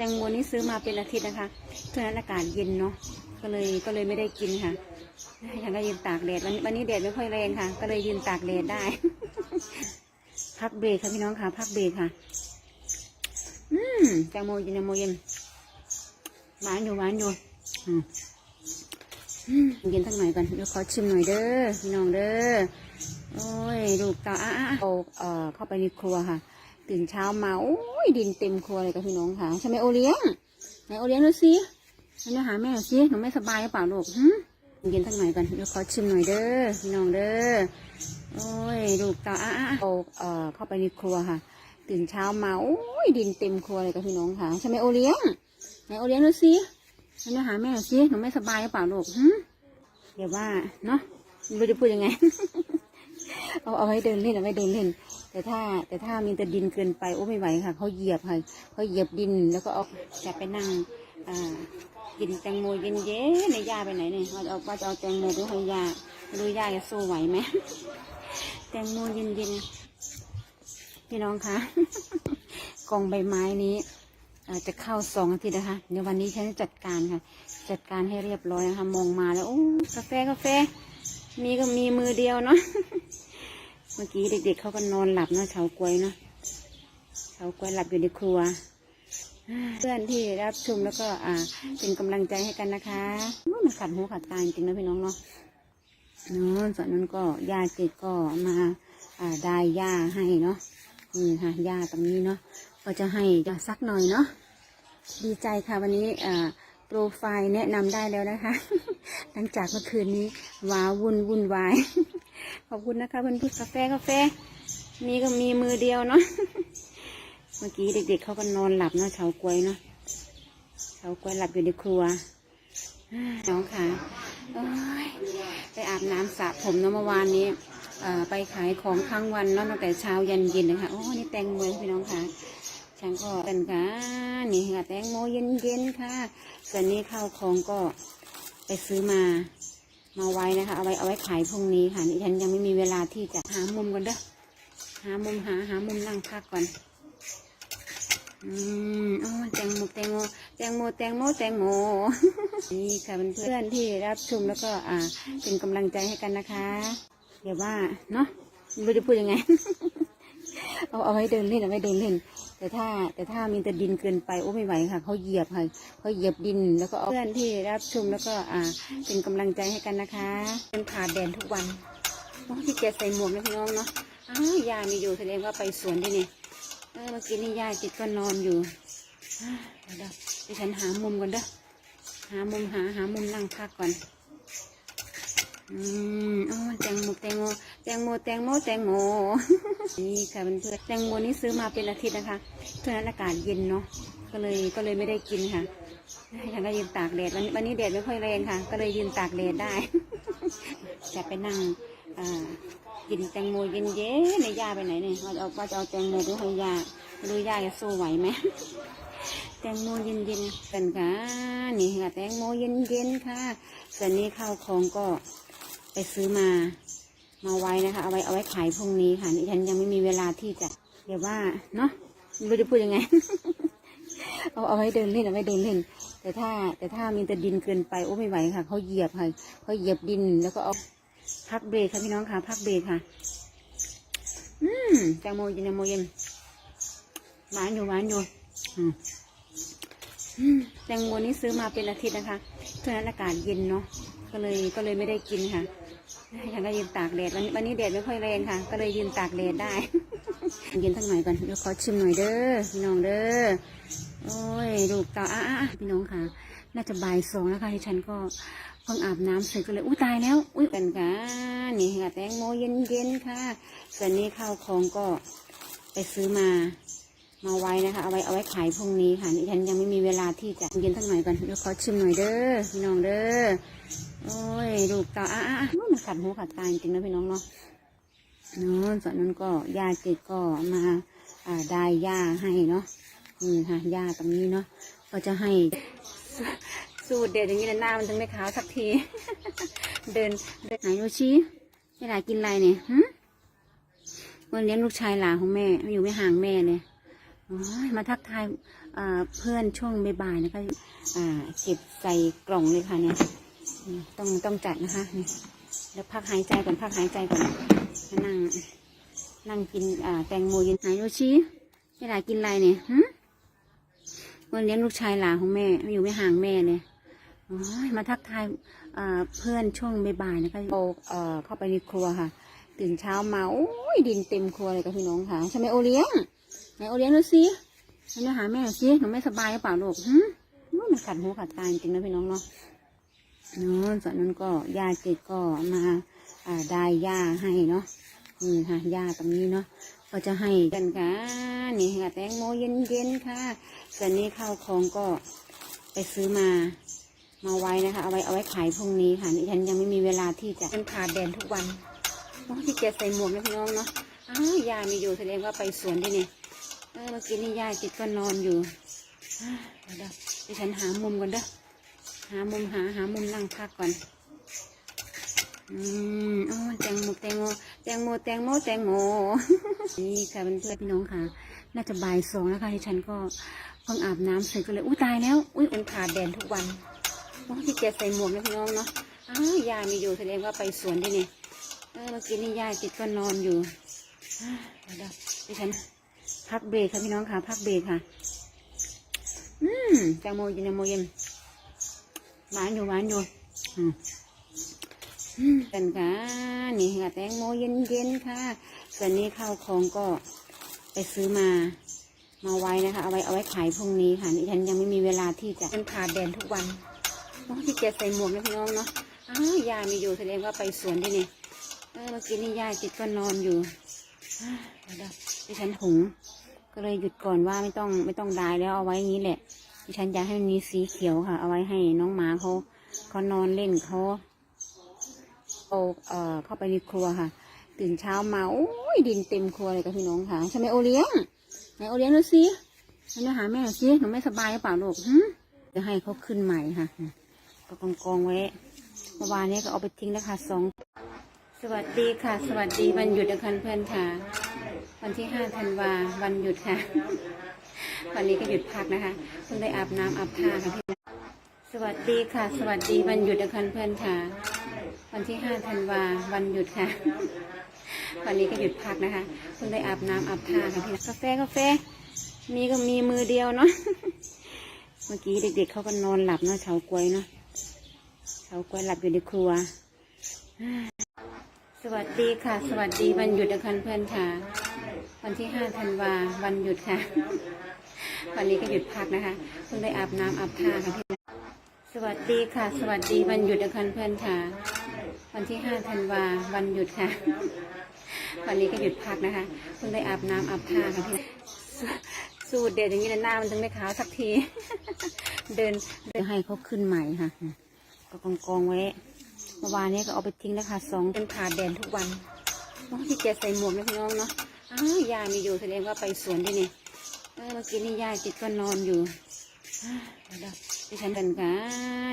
ตงโมนี่ซื้อมาเป็นอาทิตย์นะคะช่วงนั้นอากาศเย็นเนาะก็เลยก็เลยไม่ได้กินค่ะฉันก็ยืนตากแดดวันวันนี้แดดไม่ค่อยแรงค่ะ ก็เลยยืนตากแดดได้ พักเบรกค่ะพี่น้องค่ะ พักเบรกค่ะ อืมแตงโมเย็นแตงโมเย็นหวานอยู่หวานอยู่อืมเย็นสักหน่อยก่อนเดี๋ยวขอชิมหน่อยเด้อพี่น้องเด้อโอ้ยลูกตาอะอะอะเอาเอ่อเข้าไปในครัวค่ะ ตื่นเช้ามาโอ้ยดินเต็มครัวเลยกับพี่น้องค่ะใช่ไหมโอเลี้ยงไหนโอเลี้ยงดูสิไหนหาแม่หน่อยสิหนูไม่สบายหรือเปล่าลูกหึเย็นสักหน่อยก่อนเดี๋ยวขอชิมหน่อยเด้อพี่น้องเด้อโอ้ยลูกตาอะอะอะเอาเอ่อเข้าไปในครัวค่ะ ตื่นเช้ามาโอ้ยดินเต็มครัวเลยกับพี่น้องค่ะใช่ไหมโอเลี้ยงไหนโอเลี้ยงดูสิไหนหาแม่หน่อยสิหนูไม่สบายหรือเปล่าลูกหึเดี๋ยวว่าเนาะไม่รู้จะพูดยังไง เอาเอาไว้เดินเล่นเอาไว้เดินเล่น แต่ถ้าแต่ถ้ามีแต่ดินเกินไปโอ้ไม่ไหวค่ะเขาเหยียบค่ะเขาเหยียบดินแล้วก็เอาจะไปนั่งอ่ากินแตงโมเย็นๆในยาไปไหนเนี่ยว่าจะเอาว่าจะเอาแตงโมไปให้ยาไม่รู้ย่าจะสู้ไหวไหมแตงโมเย็นๆพี่น้องคะกองใบไม้นี้อาจะเข้าสองอาทิตย์นะคะ เดี๋ยววันนี้ฉันจะจัดการค่ะ จัดการให้เรียบร้อยนะคะ มองมาแล้วโอ้กาแฟกาแฟ มีก็มีมือเดียวเนาะ เมื่อกี้เด็กๆเขาก็นอนหลับเนาะเฉากล้วยเนาะเฉากล้วยหลับอยู่ในครัว เพื่อนที่รับชมแล้วก็อ่า เป็นกำลังใจให้กันนะคะมันขัดหูขัดตาจริงนะพี่น้องเนาะเนาะจากนั้นก็ยาเจิตก็มาอ่าได้ยาให้เนาะนี่ค่ะยาตรงนี้เนาะก็จะให้จะสักหน่อยเนาะดีใจค่ะวันนี้อ่า โปรไฟล์แนะนำได้แล้วนะคะ หลังจากเมื่อคืนนี้ว้าวุ่นวุ่นวาย ขอบคุณนะคะเพื่อนพี่กาแฟกาแฟ มีก็มีมือเดียวเนาะ เมื่อกี้เด็กๆเขาก็นอนหลับเนาะเฉากล้วยเนาะเฉากล้วยหลับอยู่ในครัว น้องค่ะไปอาบน้ำสระผมเนาะเมื่อวานนี้ไปขายของทั้งวันเนาะตั้งแต่เช้ายันเย็นเลยค่ะโอ้ นี่แตงโมพี่น้องค่ะ ฉันก็กันค่ะนี่ค่ะแตงโมเย็นๆค่ะ ส่วนนี้ข้าวของก็ไปซื้อมามาไว้นะคะ เอาไว้เอาไว้ขายพรุ่งนี้ค่ะนี่ฉันยังไม่มีเวลาที่จะหามุมกันเด้อหามุมหาหามุมนั่งพักก่อนอืมอ๋อแตงโมแตงโมแตงโมแตงโมแตงโมนี่ค่ะเพื่อนๆที่รับชมแล้วก็อ่า เป็นกำลังใจให้กันนะคะ เดี๋ยวว่าเนาะไม่รู้จะพูดยังไง เอาเอาไว้เดินเล่นเอาไว้เดินเล่น แต่ถ้าแต่ถ้ามีแต่ดินเกินไปโอ้ไม่ไหวค่ะเขาเหยียบค่ะเขาเหยียบดินแล้วก็เอาเพื่อนที่รับชมแล้วก็อ่าเป็นกำลังใจให้กันนะคะเป็นผ่าแดนทุกวันโอ้ที่แกใส่หมวกนะพี่น้องเนาะอ้าวยามีอยู่แสดงว่าไปสวนด้วยนี่เออเมื่อกี้นี่ยายจิตก็นอนอยู่เดี๋ยวเดี๋ยวฉันหามุมก่อนเด้อหามุมหาหามุมนั่งพักก่อน อืมอ๋อแตงโมแตงโมแตงโมแตงโมแตงโมนี่ค่ะเพื่อนๆแตงโมนี่ซื้อมาเป็นอาทิตย์นะคะช่วงนั้นอากาศเย็นเนาะก็เลยก็เลยไม่ได้กินค่ะฉันก็ยืนตากแดดวันวันนี้แดดไม่ค่อยแรงค่ะ ก็เลยยืนตากแดดได้ จะไปนั่งอ่ากินแตงโมเย็นๆในยาไปไหนเนี่ยว่าจะเอาว่าจะเอาแตงโมไปให้ยาไม่รู้ย่าจะสู้ไหวไหมแตงโมเย็นๆกันค่ะนี่ค่ะแตงโมเย็นๆค่ะส่วนนี้ข้าวของก็ ไปซื้อมามาไว้นะคะ เอาไว้เอาไว้ขายพรุ่งนี้ค่ะนี่ฉันยังไม่มีเวลาที่จะ เดี๋ยวว่าเนาะไม่รู้จะพูดยังไง เอาเอาไว้เดินเล่นเอาไว้เดินเล่น แต่ถ้า แต่ถ้ามีแต่ดินเกินไปโอ้ไม่ไหวค่ะเขาเหยียบค่ะเขาเหยียบดินแล้วก็เอาพักเบรกค่ะพี่น้องค่ะ พักเบรกค่ะ อืมแตงโมเย็นแตงโมเย็นหวานอยู่หวานอยู่อืมอืมแตงโมนี่ซื้อมาเป็นอาทิตย์นะคะช่วงนั้นอากาศเย็นเนาะก็เลยก็เลยไม่ได้กินค่ะ ฉันก็ยืนตากแดดวันวันนี้แดดไม่ค่อยแรงค่ะ ก็เลยยืนตากแดดได้ย็นสักหน่อยก่อนเดี๋ยวขอชิมหน่อยเด้อพี่น้องเด้อโอ้ยลูกเต่าอะอะอะพี่น้องค่ะ น่าจะบ่ายสองแล้วค่ะที่ฉันก็เพิ่งอาบน้ำเสร็จก็เลยอุ้ยตายแล้วอุ้ยกันค่ะนี่ค่ะแตงโมเย็นๆค่ะส่วนนี้ข้าวของก็ไปซื้อมา มาไว้นะคะ เอาไว้เอาไว้ขายพรุ่งนี้ค่ะนี่ฉันยังไม่มีเวลาที่จะเย็นสักหน่อยก่อนเดี๋ยวขอชิมหน่อยเด้อพี่น้องเด้อโอ้ยลูกเต่าอะอะอะมันขัดหูขัดตาจริงนะพี่น้องเนาะเนาะจากนั้นก็ยาจิตก็มาอ่าได้ยาให้เนาะนี่ค่ะยาตรงนี้เนาะก็จะให้สูตรเด็ดอย่างนี้หน้ามันถึงไม่ขาวสักที เดินเดินไหนดูชี้ไม่หลากินอะไรเนี่ยหึวันเลี้ยงลูกชายหลานของแม่อยู่ไม่ห่างแม่เลย มาทักทายเพื่อนช่วงบ่ายๆนะคะเก็บใส่กล่องเลยค่ะเนี่ยต้องต้องจัดนะคะนี่แล้วพักหายใจก่อนพักหายใจก่อนนั่งนั่งกินแตงโมเย็นไหนดูชี้ไม่ได้กินอะไรเนี่ยหึวันเลี้ยงลูกชายหลานของแม่อยู่ไม่ห่างแม่เลยโอ้ยมาทักทายเพื่อนช่วงบ่ายๆนะคะโอเอ่อเข้าไปในครัวค่ะ ตื่นเช้ามาโอ้ยดินเต็มครัวเลยกับพี่น้องค่ะใช่ไหมโอเลี้ยง ไหนโอเลี้ยงดูสิไหนหาแม่หน่อยสิหนูไม่สบายหรือเปล่าลูกหึมันขัดหูขัดตาจริงนะพี่น้องเนาะเนาะส่วนนั้นก็ยาเจ็ดก็มาอ่าได้ยาให้เนาะนี่ค่ะยาตรงนี้เนาะก็จะให้กันค่ะนี่ค่ะแตงโมเย็นๆค่ะส่วนนี้ข้าวของก็ไปซื้อมามาไว้นะคะ เอาไว้เอาไว้ขายพรุ่งนี้ค่ะนี่ฉันยังไม่มีเวลาที่จะเป็นขาดแดนทุกวันโอ้ที่แกใส่หมวกนะพี่น้องเนาะอ้าวยามีอยู่แสดงว่าไปสวนด้วยนี่ เออเมื่อกี้นี่ยายจิตก็นอนอยู่เดี๋ยวดิฉันหามุมก่อนเด้อหามุมหาหามุมนั่งพักก่อนอืมโอ้ยแตงโมแตงโมแตงโมแตงโมแตงโมนี่ค่ะเป็นเพื่อนพี่น้องค่ะ น่าจะบ่ายสองแล้วค่ะที่ฉันก็เพิ่งอาบน้ำเสร็จก็เลยอุ้ยตายแล้ว อุ้ยมันขาดแดนทุกวันโอ้ที่แกใส่หมวกนะพี่น้องเนาะอ้าวยายมีอยู่แสดงว่าไปสวนด้วยนี่เออเมื่อกี้นี่ยายจิตก็นอนอยู่เดี๋ยวเดี๋ยวดิฉัน พักเบรกค่ะพี่น้องค่ะ พักเบรกค่ะ อืมแตงโมเย็นแตงโมเย็นหวานอยู่หวานอยู่อืมอืมกันค่ะนี่ค่ะแตงโมเย็นเย็นๆค่ะ ส่วนนี้ข้าวของก็ไปซื้อมามาไว้นะคะ เอาไว้เอาไว้ขายพรุ่งนี้ค่ะนี่ฉันยังไม่มีเวลาที่จะเป็นขาดแดนทุกวันโอ้ที่แกใส่หมวกนะพี่น้องเนาะอ้าวยายมีอยู่แสดงว่าไปสวนด้วยนี่เออเมื่อกี้นี่ยายจิตก็นอนอยู่อ่าเดี๋ยวเดี๋ยวดิฉันถุง ก็เลยหยุดก่อนว่าไม่ต้องไม่ต้องดายแล้วเอาไว้นี้แหละดิฉันอยากให้มันมีสีเขียวค่ะ เอาไว้ให้น้องหมาเขาเขานอนเล่นเขาเอาเอ่อเข้าไปในครัวค่ะ ตื่นเช้ามาโอ้ยดินเต็มครัวเลยกับพี่น้องค่ะใช่ไหมโอเลี้ยงไหนโอเลี้ยงดูสิไหนหาแม่หน่อยสิหนูไม่สบายหรือเปล่าลูกจะให้เขาขึ้นใหม่ค่ะ ก็กองกองไว้เมื่อวานนี้ก็เอาไปทิ้งแล้วค่ะสองสวัสดีค่ะ สวัสดีวันหยุดนะคะเพื่อนค่ะ วันที่ห้าธันวา วันหยุดค่ะ วันนี้ก็หยุดพักนะคะ เพิ่งได้อาบน้ำอาบท่าค่ะพี่สวัสดีค่ะ สวัสดีวันหยุดนะคะเพื่อนค่ะ วันที่ห้าธันวา วันหยุดค่ะ วันนี้ก็หยุดพักนะคะ เพิ่งได้อาบน้ำอาบท่าค่ะพี่กาแฟกาแฟ มีก็มีมือเดียวเนาะ เมื่อกี้เด็กๆเขาก็นอนหลับเนาะเฉากล้วยเนาะเฉากล้วยหลับอยู่ในครัวสวัสดีค่ะ สวัสดีวันหยุดนะคะเพื่อนค่ะ วันที่ห้าธันวาวันหยุดค่ะ วันนี้ก็หยุดพักนะคะเพิ่งได้อาบน้ำอาบท่าค่ะพี่สวัสดีค่ะ สวัสดีวันหยุดนะคะเพื่อนค่ะ วันที่ห้าธันวาวันหยุดค่ะ วันนี้ก็หยุดพักนะคะเพิ่งได้อาบน้ำอาบท่าค่ะพี่สูตรเด็ดอย่างนี้นะหน้ามันถึงได้ขาวสักที เดินเดินให้เขาขึ้นใหม่ค่ะ ก็กองกองๆไว้เมื่อวานนี้ก็เอาไปทิ้งแล้วค่ะสองเป็นขาดแดนทุกวันโอ้ที่แกใส่หมวกนะพี่น้องเนาะ อ้าวยายมีอยู่แสดงว่าไปสวนด้วยนี่เออเมื่อกี้นี่ยายจิตก็นอนอยู่เดี๋ยวดิฉันกันค่ะ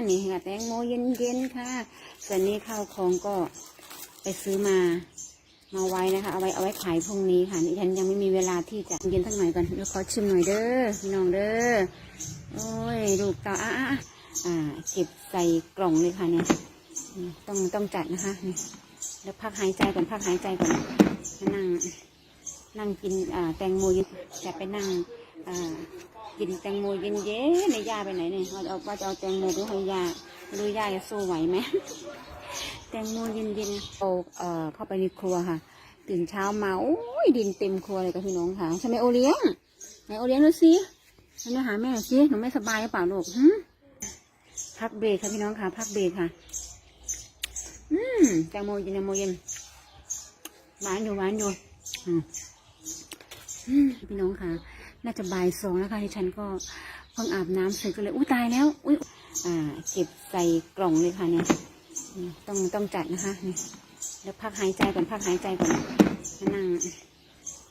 นี่ค่ะแตงโมเย็นๆค่ะ ส่วนนี้ข้าวของก็ไปซื้อมามาไว้นะคะ เอาไว้เอาไว้ขายพรุ่งนี้ค่ะนี่ฉันยังไม่มีเวลาที่จะเย็นสักหน่อยก่อนเดี๋ยวขอชิมหน่อยเด้อพี่น้องเด้อโอ้ยลูกตาอะอะอ่าเก็บใส่กล่องเลยค่ะเนี่ยต้องต้องจัดนะคะแล้วพักหายใจก่อนพักหายใจก่อนนั่ง นั่งกินแตงโมเย็นจะไปนั่งกินแตงโมเย็นเย็นในย่าไปไหนเนี่ยเราจะเอาว่าจะเอาแตงโมไปให้ย่าไม่รู้ย่าจะสู้ไหวไหมแตงโมเย็นเย็นๆเอาเอ่อเข้าไปในครัวค่ะ ตื่นเช้ามาโอ้ยดินเต็มครัวเลยกับพี่น้องค่ะใช่ไหมโอเลี้ยงไหนโอเลี้ยงดูสิไหนหาแม่สิหนูไม่สบายหรือเปล่าลูกพักเบรกค่ะพี่น้องค่ะ พักเบรกค่ะ อืมแตงโมเย็นแตงโมเย็นหวานอยู่หวานอยู่อืม พี่น้องค่ะ น่าจะบ่ายสองแล้วค่ะที่ฉันก็เพิ่งอาบน้ำเสร็จก็เลยอุ้ยตายแล้ว อุ้ยอ่า เก็บใส่กล่องเลยค่ะเนี่ยต้องต้องจัดนะคะนี่แล้วพักหายใจก่อนพักหายใจก่อนนั่ง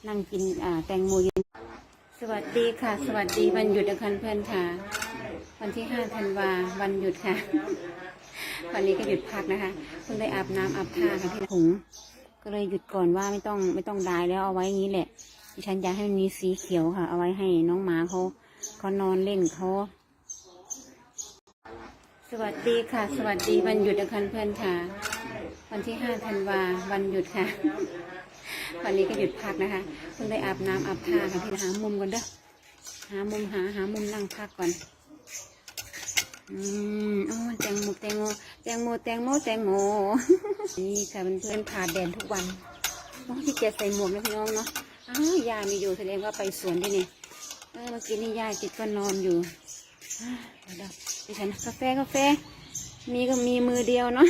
นั่งกินอ่าแตงโมเย็นสวัสดีค่ะ สวัสดีวันหยุดนะคะเพื่อนค่ะ วันที่ห้าธันวาวันหยุดค่ะ วันนี้ก็หยุดพักนะคะเพิ่งได้อาบน้ำอาบท่าค่ะพี่ถุงก็เลยหยุดก่อนว่าไม่ต้องไม่ต้องดายแล้วเอาไว้อย่างนี้แหละ ดิฉันอยากให้มันมีสีเขียวค่ะ เอาไว้ให้น้องหมาเขาเขานอนเล่นเขาสวัสดีค่ะ สวัสดีวันหยุดนะคะเพื่อนค่ะ วันที่ห้าธันวาวันหยุดค่ะ วันนี้ก็หยุดพักนะคะเพิ่งได้อาบน้ำอาบท่าค่ะพี่หามุมก่อนเด้อหามุมหาหามุมนั่งพักก่อนอืมอ๋อแตงโมแตงโมแตงโมแตงโมแตงโมนี่ค่ะเพื่อนๆผ่าแดดทุกวันน้องที่เกียจใส่หมวกนะพี่น้องเนาะ อ้าวยามีอยู่แสดงว่าไปสวนด้วยนี่เออเมื่อกี้นี่ยายจิตก็นอนอยู่เดี๋ยวดิฉันกาแฟกาแฟ มีก็มีมือเดียวเนาะ